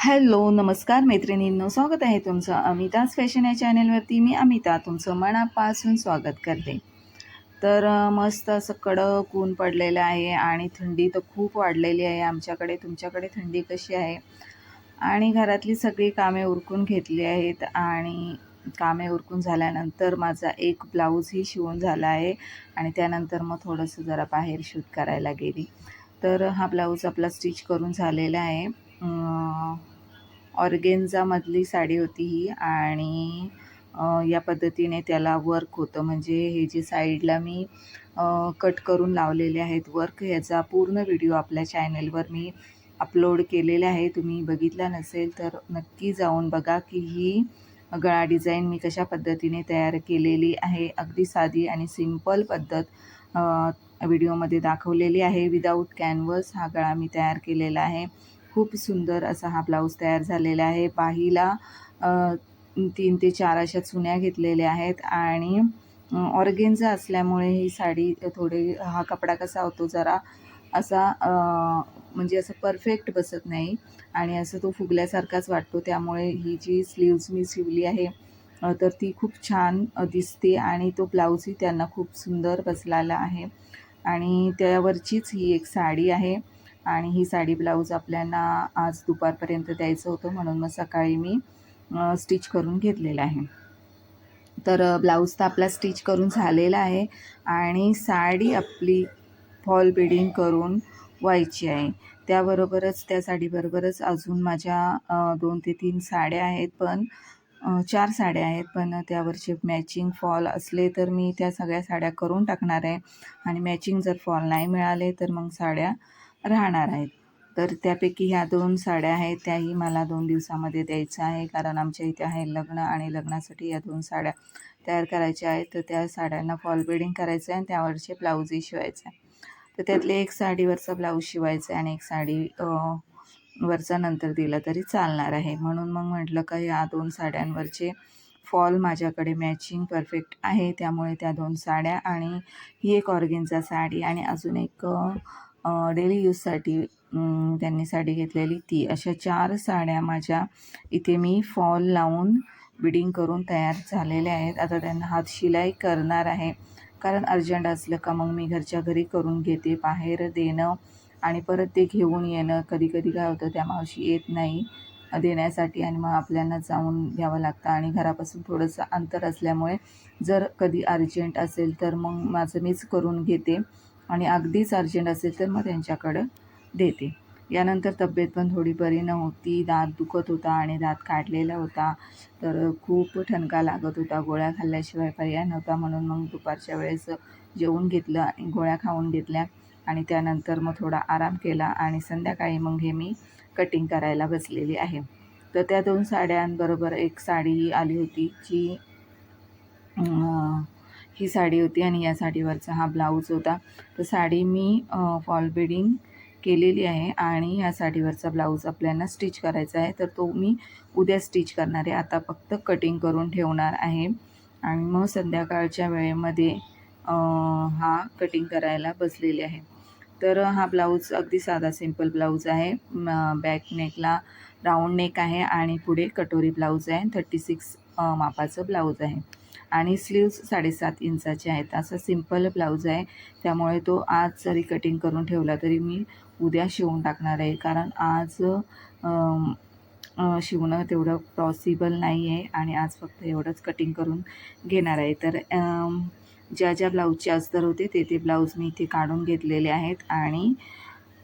Hello नमस्कार मैत्रिणींनो स्वागत आहे तुमचं अमिताज फॅशन या चॅनेलवरती. मी अमिता तुमचं मनापासून स्वागत करते. तर मस्त असं कडक ऊन पडलेलं आहे आणि थंडी तर खूप वाढलेली आहे आमच्याकडे. तुमच्याकडे थंडी कशी आहे? आणि घरातली सगळी कामे उरकून घेतली आहेत आणि कामे उरकून झाल्यानंतर माझा एक ब्लाऊजही शिवून झाला आहे आणि त्यानंतर मग थोडंसं जरा बाहेर शूट करायला गेली. तर हा ब्लाऊज आपला स्टिच करून झालेला आहे. ऑर्गेन्झामधली साडी होती ही आणि या पद्धतीने त्याला वर्क होतं. म्हणजे हे जे साईडला मी कट करून लावलेले आहेत वर्क ह्याचा पूर्ण व्हिडिओ आपल्या चॅनलवर मी अपलोड केलेला आहे. तुम्ही बघितला नसेल तर नक्की जाऊन बघा की ही गळा डिझाईन मी कशा पद्धतीने तयार केलेली आहे. अगदी साधी आणि सिंपल पद्धत व्हिडिओमध्ये दाखवलेली आहे. विदाऊट कॅनव्हस हा गळा मी तयार केलेला आहे. खूप सुंदर असा हा ब्लाऊज तयार झालेला आहे. बाहीला तीन ते चार अशा चुन्या घेतलेल्या आहेत आणि ऑर्गेन्झा असल्यामुळे ही साडी थोडी हा कपडा कसा होतो जरा असा म्हणजे असं परफेक्ट बसत नाही आणि असं तो फुगल्यासारखाच वाटतो. त्यामुळे ही जी स्लीव्ज मी शिवली आहे तर ती खूप छान दिसते आणि तो ब्लाऊजही त्यांना खूप सुंदर बसलेला आहे. आणि त्यावरचीच ही एक साडी आहे. आणि ही साडी ब्लाऊज आपल्याला आज दुपारपर्यंत द्यायचं होतं म्हणून मग सकाळी मी स्टिच करून घेतलेलं आहे. तर ब्लाऊज तर आपला स्टिच करून झालेला आहे आणि साडी आपली फॉल बिडिंग करून व्हायची आहे. त्याबरोबरच त्या साडीबरोबरच अजून माझ्या दोन ते तीन साड्या आहेत पण चार साड्या आहेत पण त्यावरचे मॅचिंग फॉल असले तर मी त्या सगळ्या साड्या करून टाकणार आहे. आणि मॅचिंग जर फॉल नाही मिळाले तर मग साड्या राहणार आहेत. तर त्यापैकी ह्या दोन साड्या आहेत त्याही मला दोन दिवसामध्ये द्यायचं आहे. कारण आमच्या इथे आहे लग्न आणि लग्नासाठी या दोन साड्या तयार करायच्या आहेत. तर त्या साड्यांना फॉल बेडिंग करायचं आहे आणि त्यावरचे ब्लाऊजही शिवायचं आहे. तर त्यातले एक साडीवरचा ब्लाऊज शिवायचा आहे आणि एक साडी वरचा नंतर दिला तरी चालणार आहे. म्हणून मग म्हटलं का या दोन साड्यांवरचे फॉल माझ्याकडे मॅचिंग परफेक्ट आहे. त्यामुळे त्या दोन साड्या आणि ही एक ऑर्गिनचा साडी आणि अजून एक डेली यूजसाठी त्यांनी साडी घेतलेली ती. अशा चार साड्या माझ्या इथे मी फॉल लावून बिडिंग करून तयार झालेल्या आहेत. आता त्यांना हात शिलाई करणार आहे. कारण अर्जंट असलं का मग मी घरच्या घरी करून घेते बाहेर देणं आणि परत ते घेऊन येणं. कधी कधी काय होतं त्या मावशी येत नाही देण्यासाठी आणि मग आपल्याला जाऊन घ्यावं लागतं. आणि घरापासून थोडंसं अंतर असल्यामुळे जर कधी अर्जंट असेल तर मग माझं मीच करून घेते. आणि अगदीच अर्जंट असेल तर मग त्यांच्याकडं देते. यानंतर तब्येत पण थोडी बरी नव्हती. दात दुखत होता आणि दात काढलेला होता. तर खूप ठणका लागत होता. गोळ्या खाल्ल्याशिवाय पर्याय नव्हता. म्हणून मग दुपारच्या वेळेस जेवून घेतलं आणि गोळ्या खाऊन घेतल्या आणि त्यानंतर मग थोडा आराम केला आणि संध्याकाळी मग हे मी कटिंग करायला बसलेली आहे. तर त्या दोन साड्यांबरोबर एक साडी आली होती जी ही साडी होती आणि या साडीवरचा हा ब्लाऊज होता. तर साडी मी फॉल बिडिंग केलेली आहे आणि या साडीवरचा ब्लाऊज आपल्याला स्टिच करायचा आहे. तर तो मी उद्या स्टिच करणार आहे. आता फक्त कटिंग करून ठेवणार आहे. आणि मग संध्याकाळच्या वेळेमध्ये हा कटिंग करायला बसलेले आहे. तर हा ब्लाऊज अगदी साधा सिंपल ब्लाऊज आहे. बॅक नेकला राऊंड नेक आहे आणि पुढे कटोरी ब्लाऊज आहे. थर्टी सिक्स मापाचं ब्लाऊज आहे. आणि स्लीव्स साडेसात इंचाचे आहेत. असं सिंपल ब्लाऊज आहे. त्यामुळे तो आज जरी कटिंग करून ठेवला तरी मी उद्या शिवून टाकणार आहे. कारण आज शिवणं तेवढं पॉसिबल नाही आहे आणि आज फक्त एवढंच कटिंग करून घेणार आहे. तर ज्या ज्या ब्लाऊजचे अस्तर होते ते ते ब्लाऊज मी इथे काढून घेतलेले आहेत आणि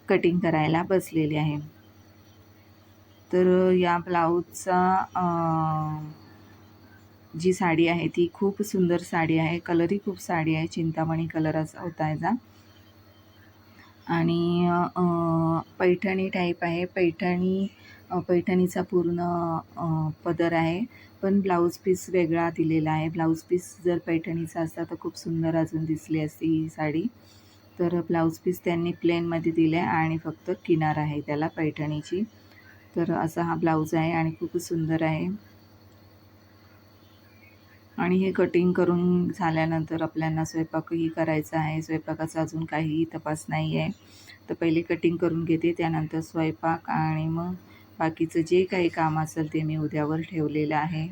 कटिंग करायला बसलेले आहे. तर या ब्लाऊजचा जी साडी आहे ती खूप सुंदर साडी आहे. कलरही खूप साडी आहे. चिंतामणी कलर असा होता याचा आणि पैठणी टाईप आहे. पैठणी पैठणीचा पूर्ण पदर आहे. पण ब्लाऊज पीस वेगळा दिलेला आहे. ब्लाऊज पीस जर पैठणीचा असता तर खूप सुंदर अजून दिसली असती ही साडी. तर ब्लाऊज पीस त्यांनी प्लेनमध्ये दिले आणि फक्त किनार आहे त्याला पैठणीची. तर असा हा ब्लाऊज आहे आणि खूप सुंदर आहे. आणि हे कटिंग करून झाल्यानंतर आपल्याला स्वयंपाकही करायचा आहे. स्वयंपाकाचा अजून काहीही तपास नाही आहे. तर पहिले कटिंग करून घेते त्यानंतर स्वयंपाक आणि मग बाकीचं जे काही काम असेल ते मी उद्यावर ठेवलेलं आहे.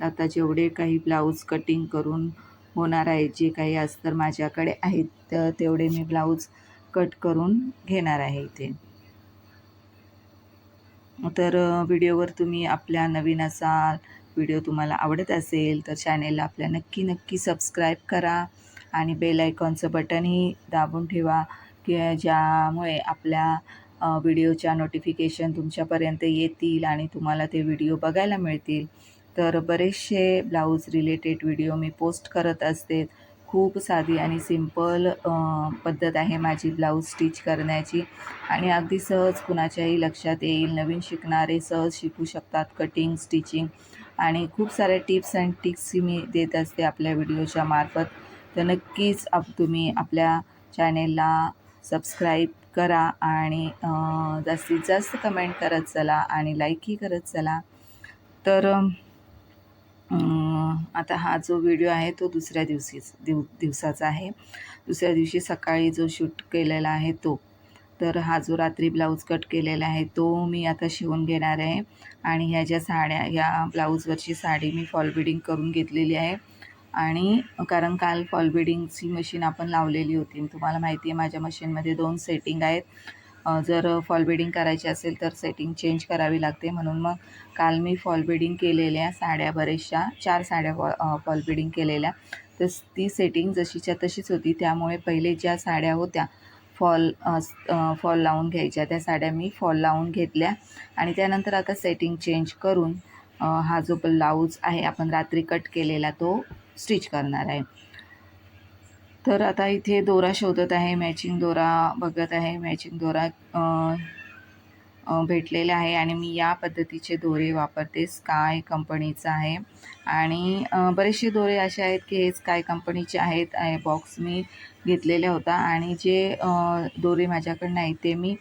तर आता जेवढे काही ब्लाऊज कटिंग करून होणार आहे जे काही अस्तर माझ्याकडे आहेत तर तेवढे मी ब्लाऊज कट करून घेणार आहे इथे. तर व्हिडिओवर तुम्ही आपल्या नवीन असाल व्हिडिओ तुम्हाला आवडत असेल तर चॅनेलला आपल्या नक्की नक्की सबस्क्राईब करा आणि बेल आयकॉनचं बटनही दाबून ठेवा की ज्यामुळे आपल्या व्हिडिओच्या नोटिफिकेशन तुमच्यापर्यंत येतील आणि तुम्हाला ते व्हिडिओ बघायला मिळतील. तर बरेचसे ब्लाऊज रिलेटेड व्हिडिओ मी पोस्ट करत असते. खूप साधी आणि सिंपल पद्धत आहे माझी ब्लाऊज स्टिच करण्याची. आणि अगदी सहज कुणाच्याही लक्षात येईल. नवीन शिकणारे सहज शिकू शकतात. कटिंग स्टिचिंग आणि खूप साऱ्या टिप्स अँड टिक्सही मी देत असते आपल्या व्हिडिओच्या मार्फत. तर नक्कीच आप तुम्ही आपल्या चॅनेलला सबस्क्राईब करा आणि जास्तीत जास्त कमेंट करत चला आणि लाईकही करत चला. तर आता हा जो व्हिडिओ आहे तो दुसऱ्या दिवशी दिव दिवसाचा आहे. दुसऱ्या दिवशी सकाळी जो शूट केलेला आहे तो तर हा जो रात्री ब्लाऊज कट केलेला आहे तो मी आता शिवून घेणार आहे. आणि ह्या ज्या साड्या ह्या ब्लाऊजवरची साडी मी फॉल बिडिंग करून घेतलेली आहे. आणि कारण काल फॉल बिडिंगची मशीन आपण लावलेली होती. तुम्हाला माहिती आहे माझ्या मशीनमध्ये दोन सेटिंग आहेत. जर फॉल बिडिंग करायची असेल तर सेटिंग चेंज करावी लागते. म्हणून मग काल मी फॉल बिडिंग केलेल्या साड्या बऱ्याचशा चार साड्या फॉ फॉल बिडिंग केलेल्या. तर ती सेटिंग जशीच्या तशीच होती. त्यामुळे पहिले ज्या साड्या होत्या फॉल फॉल लावून घ्यायच्या. त्या साड्या मी फॉल लावून घेतल्या. आणि त्यानंतर आता सेटिंग चेंज करून हा जो ब्लाऊज आहे आपण रात्री कट केलेला तो स्टिच करणार आहे. तर आता इथे दोरा शोधत आहे मॅचिंग दोरा बघत आहे मॅचिंग दोरा भेटलेले आहे आणि मी या पद्धतीचे दोरे वापरते स्काय कंपनीचा आहे. आणि बरेचसे दोरे असे आहेत की हे स्काय कंपनीचे आहेत बॉक्स मी घेतलेला होता. आणि जे दोरे माझ्याकडनं आहेत ते मी